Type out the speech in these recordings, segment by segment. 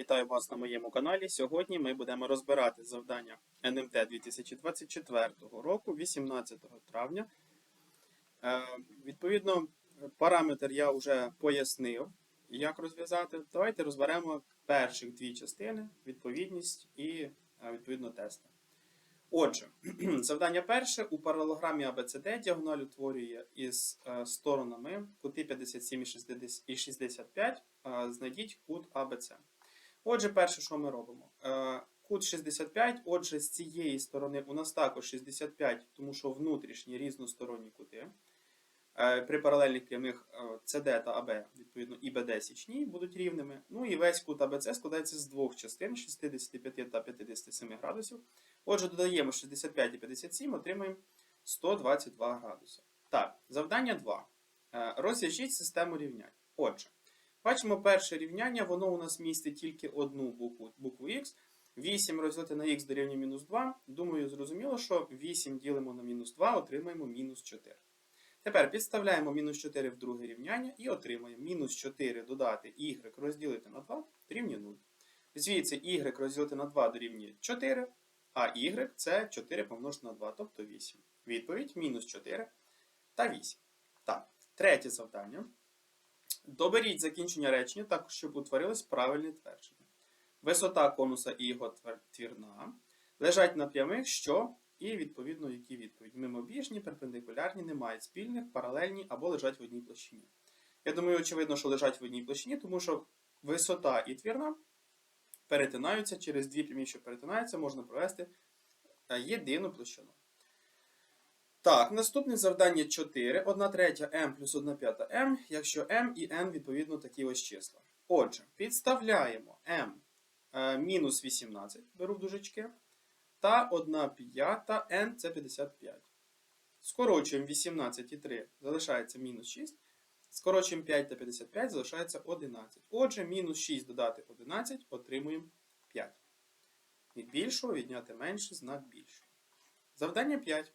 Вітаю вас на моєму каналі. Сьогодні ми будемо розбирати завдання НМТ 2024 року, 18 травня. Е, відповідно, параметр я вже пояснив, як розв'язати. Давайте розберемо перших дві частини: відповідність і е, відповідно тести. Отже, завдання перше у паралелограмі ABCD діагональ утворює із е, сторонами кути 57 і 65. Е, знайдіть кут ABC. Отже, перше, що ми робимо? Е, Кут 65, отже, з цієї сторони у нас також 65, тому що внутрішні різносторонні кути. Е, При паралельних прямих е, CD та AB, відповідно, і BD січні будуть рівними. Ну і весь кут ABC складається з двох частин 65 та 57 градусів. Отже, додаємо 65 і 57, отримаємо 122 градуси. Так, завдання 2. Е, Розв'яжіть систему рівнянь. Отже, бачимо перше рівняння, воно у нас містить тільки одну букву, букву Х. 8 розділити на х дорівнює мінус 2. Думаю, зрозуміло, що 8 ділимо на мінус 2, отримаємо мінус 4. Тепер підставляємо мінус 4 в друге рівняння і отримаємо мінус 4 додати y розділити на 2 дорівнює 0. Звідси y розділити на 2 дорівнює 4, а y це 4 помножити на 2, тобто 8. Відповідь мінус 4 та 8. Так, третє завдання. Доберіть закінчення речення так, щоб утворилось правильне твердження. Висота конуса і його твірна лежать на прямих, що і відповідно які відповідь. Мимобіжні, перпендикулярні, не мають спільних, паралельні або лежать в одній площині. Я думаю, очевидно, що лежать в одній площині, тому що висота і твірна перетинаються через дві прямі, що перетинаються, можна провести е, єдину площину. Так, наступне завдання 4. 1 третя m плюс 1 п'ята m, якщо m і n відповідно такі ось числа. Отже, підставляємо m е, мінус 18, беру в дужечки, та 1 п'ята n це 55. Скорочуємо 18 і 3, залишається мінус 6. Скорочуємо 5 та 55, залишається 11. Отже, мінус 6 додати 11, отримуємо 5. Від більшого відняти менше, знак більшого. Завдання 5.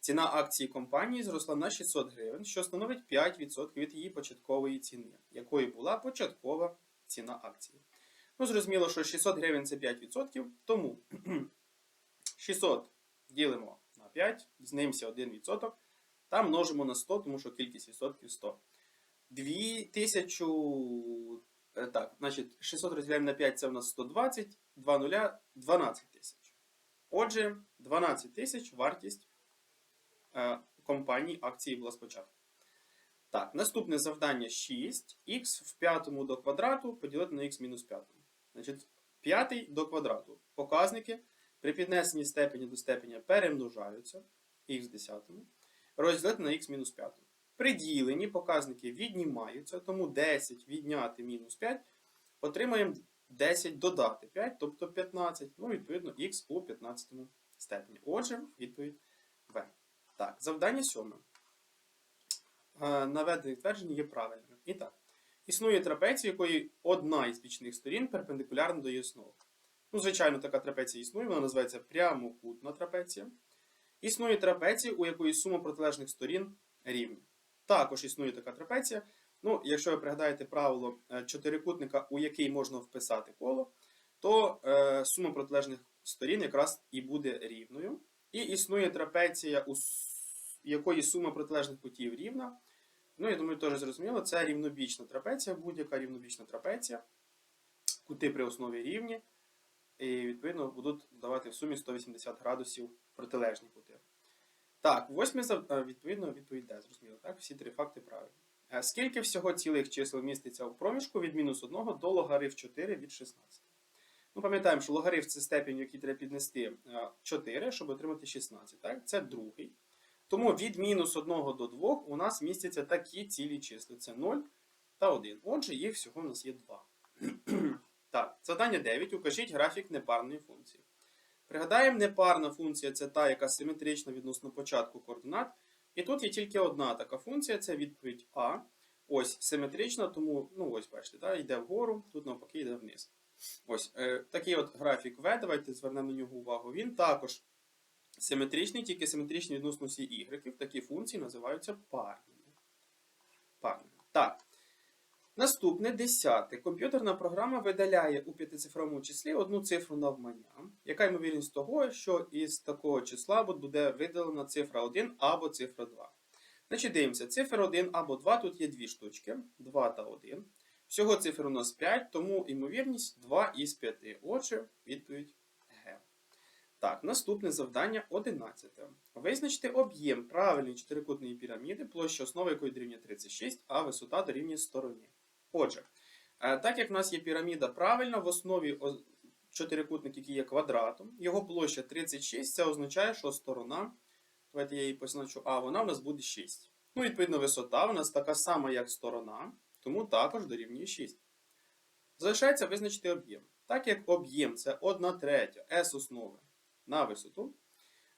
Ціна акції компанії зросла на 600 гривень, що становить 5% від її початкової ціни, якою була початкова ціна акції. Ну, зрозуміло, що 600 гривень це 5%, тому 600 ділимо на 5, знімся 1%, та множимо на 100, тому що кількість відсотків 100. 2000, е, так, значить, 600 розділяємо на 5 це в нас 120, 2 нуля 12 тисяч. Отже, 12 тисяч вартість е, компанії акції була спочатку. Так, наступне завдання 6. х в п'ятому до квадрату поділити на х мінус п'ятому. Значить, п'ятий до квадрату. Показники при піднесенні степені до степеня перемножаються х в десятому. Розділити на х мінус п'ятому. При діленні показники віднімаються, тому 10 відняти мінус 5 отримаємо 10 додати 5, тобто 15. Ну, відповідно, х у 15 степені. Отже, відповідь. Так, завдання сьоме. Е, Наведені твердження є правильними. І так. Існує трапеція, якої одна із бічних сторін перпендикулярна до її основи. Ну, звичайно, така трапеція існує, вона називається прямокутна трапеція. Існує трапеція, у якої сума протилежних сторін рівна. Також існує така трапеція. Ну, якщо ви пригадаєте правило е, чотирикутника, у який можна вписати коло, то е, сума протилежних сторін якраз і буде рівною. І існує трапеція, у якої сума протилежних кутів рівна. Ну, я думаю, теж зрозуміло, це рівнобічна трапеція, будь-яка рівнобічна трапеція. Кути при основі рівні. І, відповідно, будуть давати в сумі 180 градусів протилежні кути. Так, восьме е, відповідно, відповідь зрозуміло. Так, всі три факти правильні. Е, Скільки всього цілих чисел міститься у проміжку від мінус 1 до логариф 4 від 16? Ну, пам'ятаємо, що логариф це степінь, який треба піднести е, 4, щоб отримати 16. Так? Це другий. Тому від мінус 1 до 2 у нас містяться такі цілі числа. Це 0 та 1. Отже, їх всього у нас є 2. так, завдання 9. Укажіть графік непарної функції. Пригадаємо, непарна функція це та, яка симетрична відносно початку координат. І тут є тільки одна така функція, це відповідь А. Ось симетрична, тому, ну ось бачите, та, йде вгору, тут навпаки йде вниз. Ось е, такий от графік В, давайте звернемо на нього увагу. Він також симетричний, тільки симетричний відносно всі ігреків. Такі функції називаються парними. Парними. Так. Наступне десяте. Комп'ютерна програма видаляє у п'ятицифровому числі одну цифру навмання. Яка ймовірність того, що із такого числа буде видалена цифра 1 або цифра 2? Значить, дивимося, цифра 1 або 2, тут є дві штучки, 2 та 1. Всього цифр у нас 5, тому ймовірність 2 із 5. Отже, відповідь Г. Так, наступне завдання 11. Визначте об'єм правильної чотирикутної піраміди, площа основи якої дорівнює 36, а висота дорівнює стороні. Отже, е, так як в нас є піраміда правильна, в основі чотирикутник, який є квадратом, його площа 36, це означає, що сторона, давайте я її позначу А, вона в нас буде 6. Ну, відповідно, висота в нас така сама, як сторона, тому також дорівнює 6. Залишається визначити об'єм. Так як об'єм це 1 третя S основи на висоту.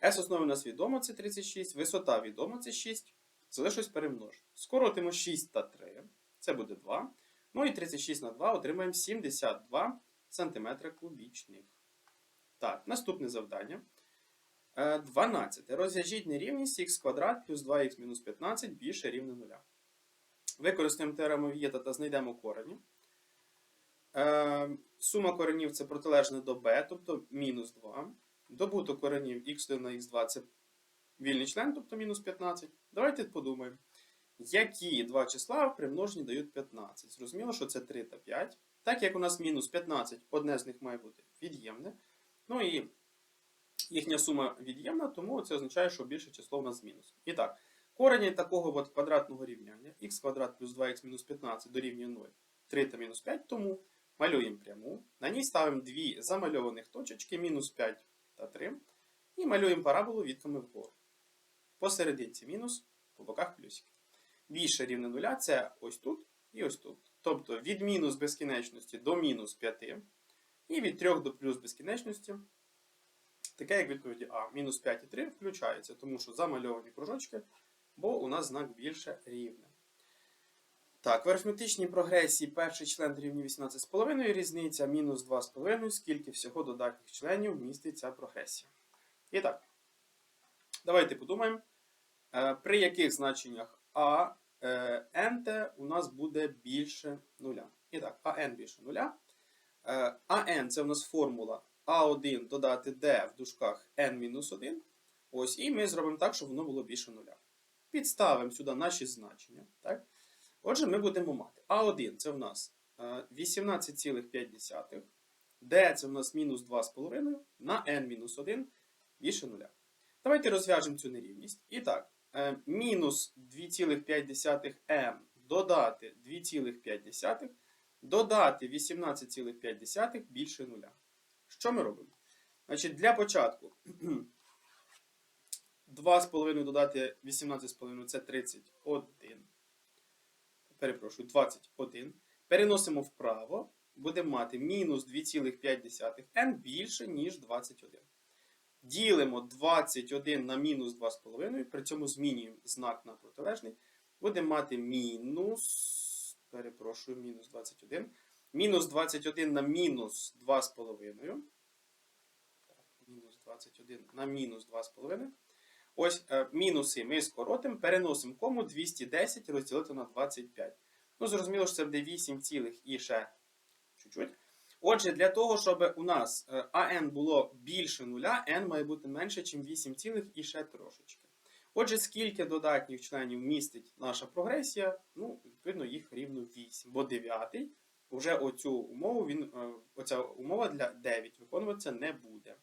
S основи у нас відомо це 36, висота відома це 6. Залишилось перемножити. Скоротимо 6 та 3, це буде 2. Ну і 36 на 2 отримаємо 72 см кубічних. Так, наступне завдання. Е, 12. Розв'яжіть нерівність х квадрат плюс 2х мінус 15 більше рівне 0. Використаємо теорему Вієта та знайдемо корені. Е, Сума коренів це протилежне до b, тобто мінус 2. Добуток коренів x1 на x2 це вільний член, тобто мінус 15. Давайте подумаємо, які два числа в примноженні дають 15. Зрозуміло, що це 3 та 5. Так як у нас мінус 15, одне з них має бути від'ємне. Ну і їхня сума від'ємна, тому це означає, що більше число у нас мінус. І так, корені такого от квадратного рівняння х квадрат плюс 2х мінус 15 дорівнює 0, 3 та мінус 5, тому малюємо пряму. На ній ставимо дві замальованих точечки, мінус 5 та 3. І малюємо параболу відками вгору. Посерединці мінус, по боках плюсики. Більше рівне нуля це ось тут і ось тут. Тобто від мінус безкінечності до мінус 5. І від 3 до плюс безкінечності. Таке, як відповіді А. Мінус 5 і 3 включається, тому що замальовані кружочки, бо у нас знак більше рівне. Так, в арифметичній прогресії перший член дорівнює 18,5, різниця мінус 2,5, скільки всього додатніх членів містить ця прогресія. І так, давайте подумаємо, е, при яких значеннях А, е, nt у нас буде більше нуля. І так, АН більше нуля. Е, АН це у нас формула А1 додати D в дужках n-1. Ось, і ми зробимо так, щоб воно було більше нуля. Підставимо сюди наші значення. Так? Отже, ми будемо мати А1 це в нас е, 18,5. D це в нас мінус 2,5 на n-1 більше нуля. Давайте розв'яжемо цю нерівність. І так, е, мінус 2,5 m додати 2,5 додати 18,5 більше нуля. Що ми робимо? Значить, для початку 2,5 додати 18,5 це 31. Перепрошую, 21. Переносимо вправо. Будемо мати мінус 2,5 n більше, ніж 21. Ділимо 21 на мінус 2,5, при цьому змінюємо знак на протилежний. Будемо мати мінус, перепрошую, мінус 21. Мінус 21 на мінус 2,5. Мінус 21 на мінус 2,5. Ось е, мінуси ми скоротимо, переносимо кому 210 розділити на 25. Ну, зрозуміло, що це буде 8 цілих і ще чуть-чуть. Отже, для того, щоб у нас е, АН було більше нуля, n має бути менше, ніж 8 цілих і ще трошечки. Отже, скільки додатніх членів містить наша прогресія, ну, відповідно, їх рівно 8. Бо 9 вже оцю умову, він, е, оця умова для 9 виконуватися не буде.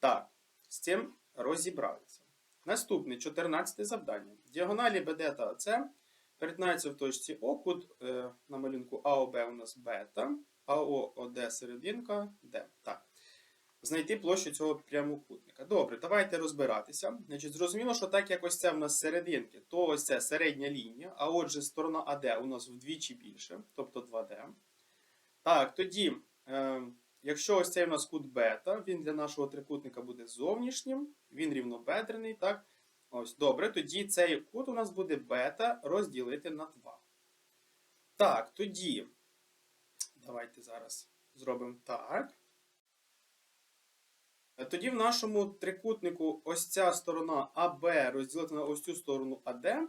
Так, з цим розібралися. Наступне 14 завдання. Діагоналі BD та AC перетинаються в точці О, кут е, на малюнку АОБ у нас бета, АО ОД серединка Д. Так. Знайти площу цього прямокутника. Добре, давайте розбиратися. Значить, Зрозуміло, що так як ось це в нас серединки, то ось це середня лінія, а отже, сторона АД у нас вдвічі більше, тобто 2D. Так, тоді, е, якщо ось цей у нас кут бета, він для нашого трикутника буде зовнішнім, він рівнобедрений, так? Ось, добре, тоді цей кут у нас буде бета розділити на 2. Так, тоді, давайте зараз зробимо так. Тоді в нашому трикутнику ось ця сторона АБ розділити на ось цю сторону АД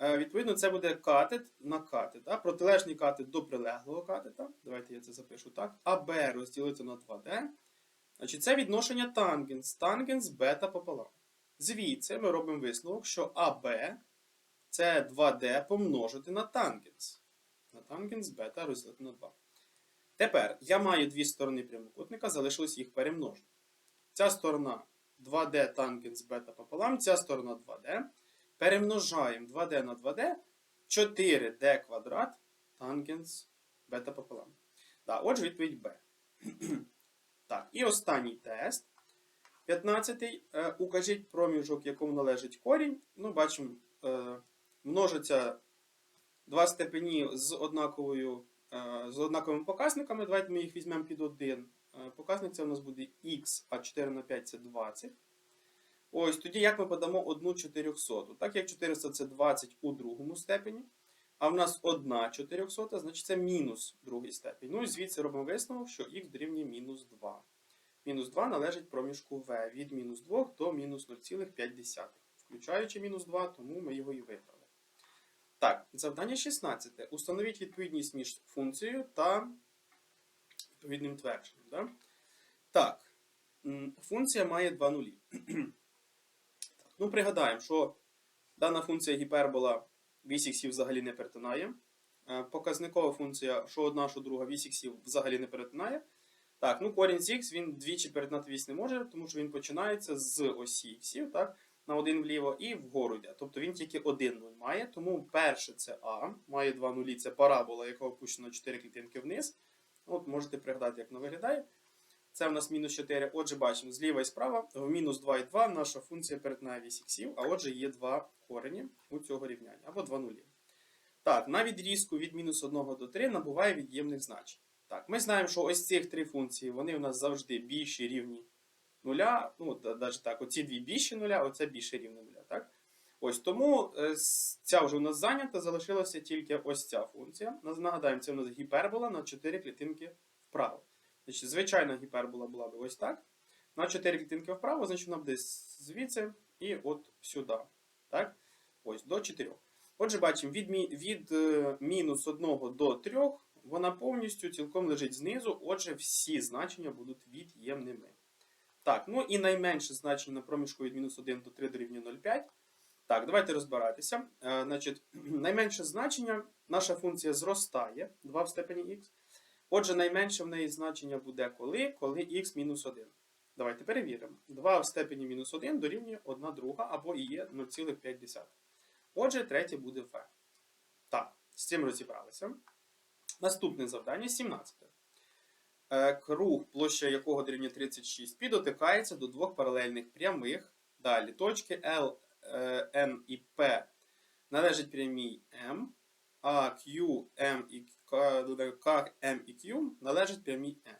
Відповідно, це буде катет на катет. Да? Протилежний катет до прилеглого катета. Давайте я це запишу так. АБ розділити на 2D. Значить, це відношення тангенс. Тангенс бета пополам. Звідси ми робимо висновок, що АБ це 2D помножити на тангенс. На тангенс бета розділити на 2. Тепер я маю дві сторони прямокутника, залишилось їх перемножити. Ця сторона 2D тангенс бета пополам, ця сторона 2D. Перемножаємо 2D на 2D, 4D квадрат тангенс бета пополам. Так, отже, відповідь Б. так, і останній тест. 15. Е, укажіть проміжок, якому належить корінь. Ну, бачимо, е, множиться два степені з, однаковою, е, з однаковими показниками. Давайте ми їх візьмемо під один. Е, показник це у нас буде х, а 4 на 5 це 20. Ось тоді як ми подамо одну 400. Так як 400 це 20 у другому степені, а в нас одна 400, значить це мінус другий степень. Ну і звідси робимо висновок, що х дорівнює мінус 2. Мінус 2 належить проміжку v від мінус 2 до мінус 0,5. Включаючи мінус 2, тому ми його і вибрали. Так, завдання 16. Установіть відповідність між функцією та відповідним твердженням. Да? Так, функція має два нулі. Ну, пригадаємо, що дана функція гіпербола вісь іксів взагалі не перетинає. Е, Показникова функція, що одна, що друга, вісь іксів взагалі не перетинає. Так, ну корінь з х він двічі перетинати вісь не може, тому що він починається з осі іксів, так, на один вліво і вгору йде. Тобто він тільки один нуль має. Тому перше це А, має два нулі, це парабола, яка опущена 4 клітинки вниз. От можете пригадати, як вона виглядає. Це в нас мінус 4. Отже, бачимо, зліва і справа в мінус 2 і 2 наша функція перетинає вісь іксів, а отже є два корені у цього рівняння, або два нулі. Так, на відрізку від мінус 1 до 3 набуває від'ємних значень. Так, ми знаємо, що ось цих три функції, вони у нас завжди більші рівні нуля. Ну, навіть так, оці дві більші нуля, оце більше рівне нуля. Так? Ось тому е, ця вже у нас зайнята, залишилася тільки ось ця функція. Нагадаємо, це у нас гіпербола на 4 клітинки вправо. Значить, звичайна гіпербола була б ось так. На 4 клітинки вправо, значить вона буде звідси і от сюди. Так? Ось до 4. Отже, бачимо, від, від е, мінус 1 до 3 вона повністю цілком лежить знизу, отже, всі значення будуть від'ємними. Так, ну і найменше значення на проміжку від мінус 1 до 3 дорівнює 0,5. Так, давайте розбиратися. Е, значить, найменше значення, наша функція зростає 2 в степені х. Отже, найменше в неї значення буде коли, коли х мінус 1. Давайте перевіримо. 2 в степені мінус 1 дорівнює 1 друга або і є 0,5. Отже, третє буде v. Так, з цим розібралися. Наступне завдання 17. Е, Круг, площа якого дорівнює 36 пі, дотикається до двох паралельних прямих. Далі точки L, е, N і P належать прямій M, а Q, M і K, K, M і Q належать прямій N.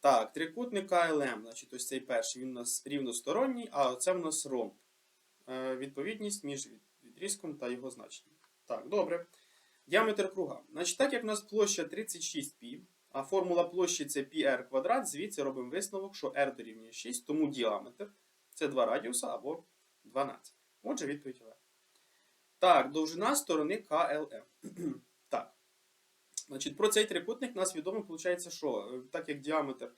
Так, трикутник KLM, значить, ось цей перший, він у нас рівносторонній, а оце в нас ромб. Е, Відповідність між відрізком та його значенням. Так, добре. Діаметр круга. Значить, так як у нас площа 36π, а формула площі це πr квадрат, звідси робимо висновок, що r дорівнює 6, тому діаметр це 2 радіуса або 12. Отже, відповідь В. Так, довжина сторони KLM. так. Значить, про цей трикутник нас відомо, виходить, що е, так як діаметр,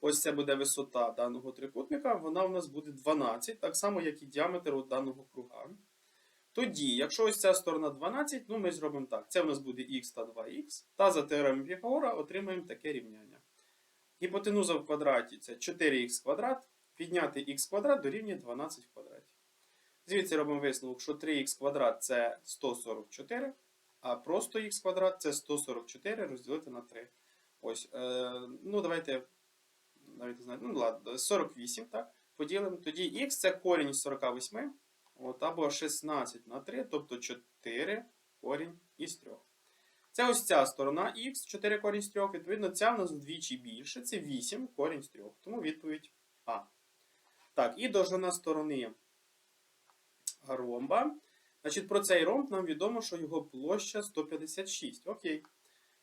ось це буде висота даного трикутника, вона у нас буде 12, так само, як і діаметр от даного круга. Тоді, якщо ось ця сторона 12, ну ми зробимо так. Це у нас буде х та 2х. Та за теоремою Піфагора отримаємо таке рівняння. Гіпотенуза в квадраті це 4х квадрат. Підняти х квадрат дорівнює 12 в. Звідси робимо висновок, що 3х квадрат це 144, а просто х квадрат це 144 розділити на 3. Ось, е, ну давайте, давайте знаєте, ну ладно, 48, так? Поділимо. Тоді х це корінь із 48. От, або 16 на 3, тобто 4 корінь із 3. Це ось ця сторона х, 4 корінь з 3. Відповідно, ця в нас вдвічі більше, це 8 корінь з 3. Тому відповідь А. Так, і довжина сторони ромба. Значить, про цей ромб нам відомо, що його площа 156. Окей.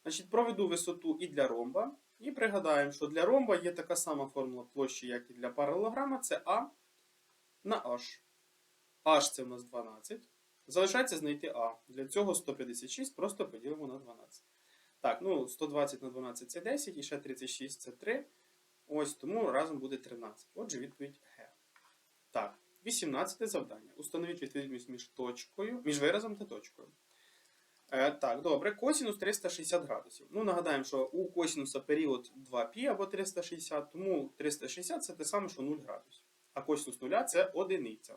Значить, проведу висоту і для ромба. І пригадаємо, що для ромба є така сама формула площі, як і для паралелограма. Це А на H. H це у нас 12. Залишається знайти А. Для цього 156 просто поділимо на 12. Так, ну 120 на 12 це 10, і ще 36 це 3. Ось тому разом буде 13. Отже, відповідь Г. Так, 18 завдання. Установіть відповідність між точкою, між виразом та точкою. Е, так, добре, косінус 360 градусів. Ну, нагадаємо, що у косінуса період 2π або 360, тому 360 це те саме, що 0 градусів. А косінус 0 це одиниця.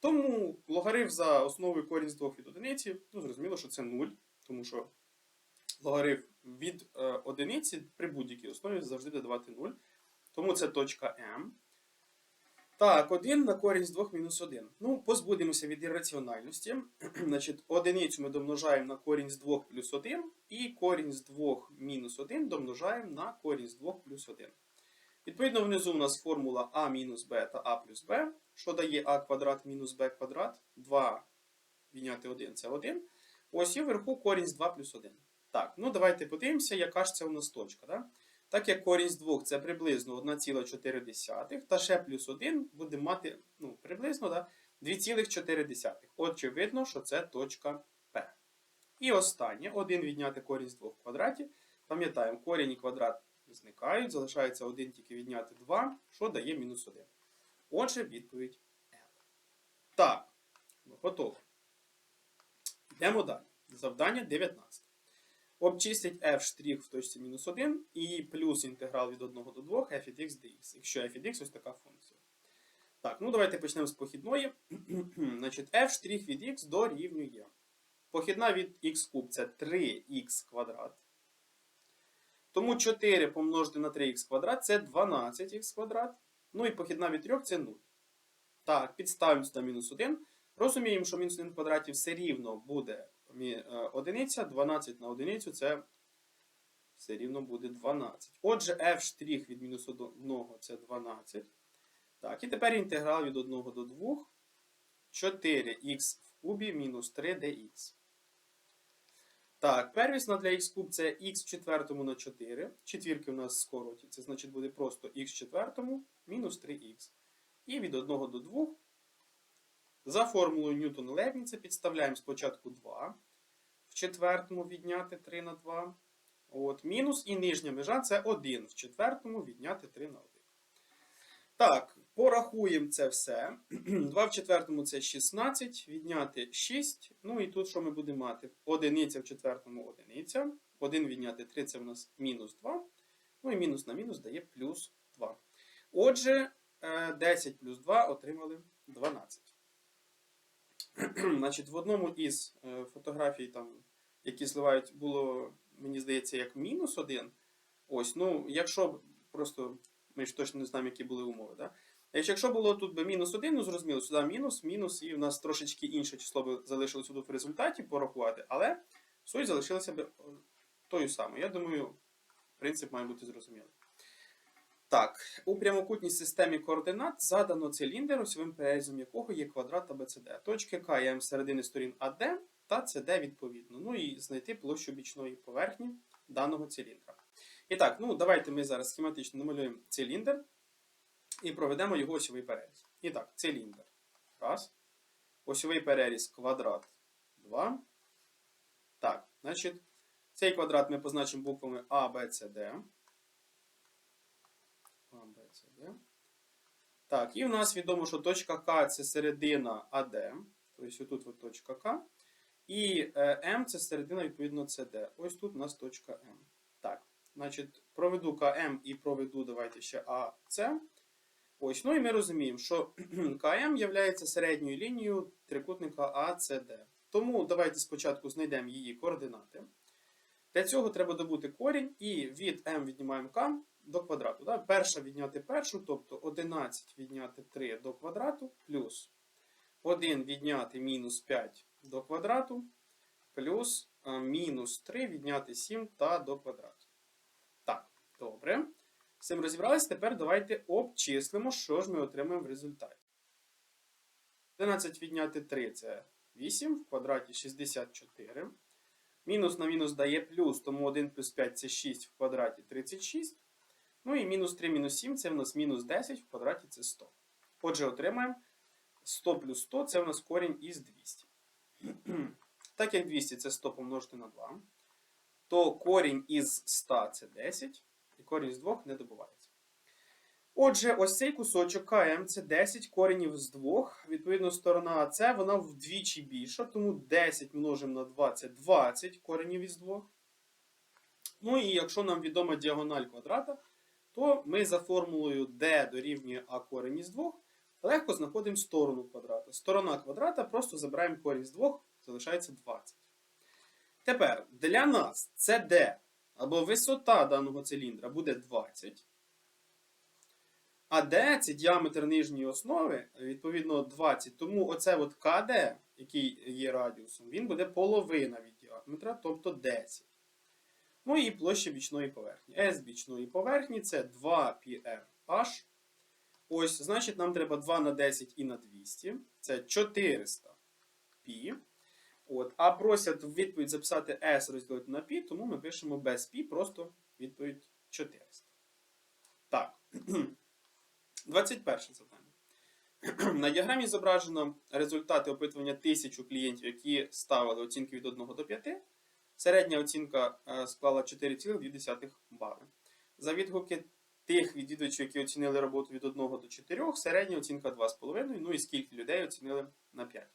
Тому логарифм за основою корінь з 2 від одиниці, ну, зрозуміло, що це 0, тому що логарифм від е, одиниці при будь-якій основі завжди додавати 0. Тому це точка М. Так, 1 на корінь з 2 мінус 1. Ну, позбудемося від ірраціональності. Значить, одиницю ми домножаємо на корінь з 2 плюс 1, і корінь з 2 мінус 1 домножаємо на корінь з 2 плюс 1. Відповідно, внизу у нас формула а мінус b та а плюс b, що дає а квадрат мінус b квадрат. 2 відняти 1 це 1. Ось і вверху корінь з 2 плюс 1. Так, ну давайте подивимося, яка ж це у нас точка. Да? Так як корінь з 2 це приблизно 1,4, та ще плюс 1 буде мати ну, приблизно да, 2,4. Отже, видно, що це точка П. І останнє, 1 відняти корінь з 2 в квадраті. Пам'ятаємо, корінь і квадрат зникають, залишається 1 тільки відняти 2, що дає мінус 1. Отже, відповідь L. Так, готово. Йдемо далі. Завдання 19. Обчистіть f' в точці мінус 1 і плюс інтеграл від 1 до 2 f від x dx, якщо f від x ось така функція. Так, ну давайте почнемо з похідної. Значить, f' від x дорівнює. Похідна від x куб це 3х квадрат. Тому 4 помножити на 3х квадрат це 12х квадрат. Ну і похідна від 3 це 0. Так, підставимо сюди мінус 1. Розуміємо, що мінус 1 в квадраті все рівно буде одиниця. 12 на одиницю це все рівно буде 12. Отже, f' від мінус 1 це 12. Так, і тепер інтеграл від 1 до 2. 4х в кубі мінус 3dx. Так, первісна для х куб це х в четвертому на 4. Четвірки у нас скороті. Це значить буде просто х в четвертому мінус 3х. І від 1 до 2. За формулою ньютона лебніца підставляємо спочатку 2. Четвертому відняти 3 на 2. От, Мінус і нижня межа це 1 в четвертому відняти 3 на 1. Так, порахуємо це все. 2 в четвертому це 16, відняти 6. Ну і тут що ми будемо мати? Одиниця в четвертому одиниця. 1 відняти 3 це в нас мінус 2. Ну і мінус на мінус дає плюс 2. Отже, 10 плюс 2 отримали 12. Значить, В одному із е, фотографій, там, які зливають, було, мені здається, як мінус 1. Ось, ну, якщо просто ми ж точно не знаємо, які були умови. Да? Якщо було тут би мінус 1, ну зрозуміло, сюди мінус, мінус, і в нас трошечки інше число би залишилося тут в результаті порахувати, але суть залишилася б тою самою. Я думаю, принцип має бути зрозумілий. Так, у прямокутній системі координат задано циліндр, осьовим перерізом якого є квадрат ABCD. Точки К і М середини сторін АД та СД відповідно. Ну і знайти площу бічної поверхні даного циліндра. І так, ну давайте ми зараз схематично намалюємо циліндр і проведемо його осьовий переріз. І так, циліндр. Раз. Осьовий переріз квадрат 2. Так, значить, цей квадрат ми позначимо буквами А, Б, С, Д. А, Б, С, Д. Так, і в нас відомо, що точка К це середина АД. Тобто отут от точка К. І е, М це середина, відповідно, СД. Ось тут у нас точка М. Так, значить, проведу КМ і проведу, давайте ще АС. Ось, ну і ми розуміємо, що КМ є середньою лінією трикутника АЦД. Тому давайте спочатку знайдемо її координати. Для цього треба добути корінь і від m віднімаємо k до квадрату. Да? Перша відняти першу, тобто 11 відняти 3 до квадрату, плюс 1 відняти мінус 5 до квадрату, плюс мінус 3 відняти 7 та до квадрату. Так, добре. З цим розібралися. Тепер давайте обчислимо, що ж ми отримаємо в результаті. 11 відняти 3 це 8, в квадраті 64. Мінус на мінус дає плюс, тому 1 плюс 5 це 6 в квадраті 36. Ну і мінус 3 мінус 7 це в нас мінус 10 в квадраті це 100. Отже, отримаємо 100 плюс 100 це у нас корінь із 200. Так як 200 це 100 помножити на 2, то корінь із 100 це 10, і корінь з 2 не добувається. Отже, ось цей кусочок КМ це 10 коренів з 2. Відповідно, сторона АС вона вдвічі більша, тому 10 множимо на 2 це 20 коренів із 2. Ну і якщо нам відома діагональ квадрата, то ми за формулою d дорівнює а корінь із 2 легко знаходимо сторону квадрата. Сторона квадрата просто забираємо корінь з 2, залишається 20. Тепер для нас це d або висота даного циліндра буде 20. А d це діаметр нижньої основи, відповідно 20. Тому оце от КД, який є радіусом, він буде половина від діаметра, тобто 10. Ну і площа бічної поверхні. S бічної поверхні це 2πrh. Ось, значить, нам треба 2 на 10 і на 200. Це 400 пі. От, А просять в відповідь записати S розділити на пі, тому ми пишемо без пі, просто відповідь 400. Так. 21 завдання. На діаграмі зображено результати опитування 1000 клієнтів, які ставили оцінки від 1 до 5. Середня оцінка е, склала 4,2 бали. За відгуки тих відвідувачів, які оцінили роботу від 1 до 4, середня оцінка 2,5. Ну і скільки людей оцінили на 5.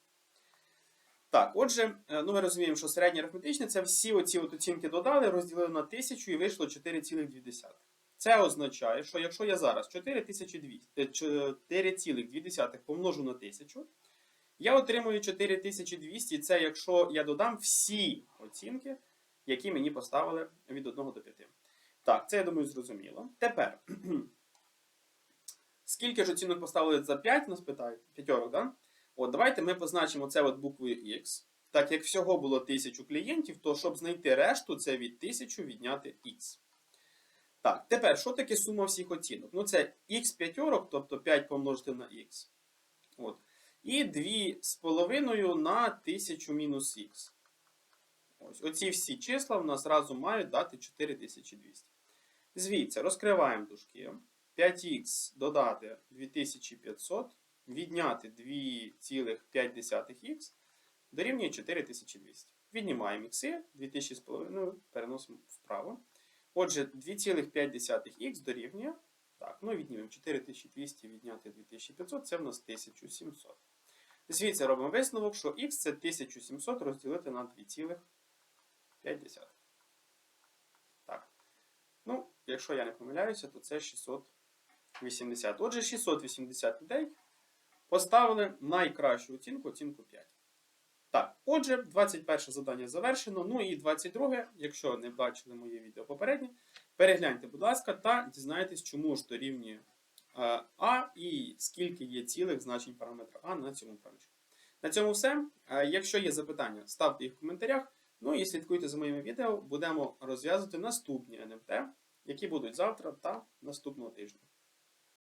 Так, отже, е, ну ми розуміємо, що середнє арифметичне це всі оці от оцінки додали, розділили на 1000 і вийшло 4,2. Це означає, що якщо я зараз 4,2 помножу на 1000, я отримую 4200, це якщо я додам всі оцінки, які мені поставили від 1 до 5. Так, це я думаю зрозуміло. Тепер, скільки ж оцінок поставили за 5, нас питають, п'ятерок, да? От, давайте ми позначимо це от буквою X. Так як всього було 1000 клієнтів, то щоб знайти решту, це від 1000 відняти X. Так, тепер, що таке сума всіх оцінок? Ну, це X п'ятерок, тобто 5 помножити на X. От. І 2,5 на 1000 мінус Х. Оці всі числа в нас разом мають дати 4200. Звідси розкриваємо дужки. 5х додати 2500, відняти 2,5х дорівнює 4200. Віднімаємо х, 2500 переносимо вправо. Отже, 2,5х дорівнює. Так, ну віднімемо 4200 відняти 2500, це в нас 1700. Звідси робимо висновок, що х це 1700 розділити на 2,5. Якщо я не помиляюся, то це 680. Отже, 680 людей поставили найкращу оцінку, оцінку 5. Так, отже, 21 завдання завершено. Ну і 22, якщо не бачили моє відео попереднє, перегляньте, будь ласка, та дізнайтесь, чому ж дорівнює е, А і скільки є цілих значень параметра А на цьому проміжку. На цьому все. Е, Якщо є запитання, ставте їх в коментарях. Ну і слідкуйте за моїми відео, будемо розв'язувати наступні НМТ, які будуть завтра та наступного тижня.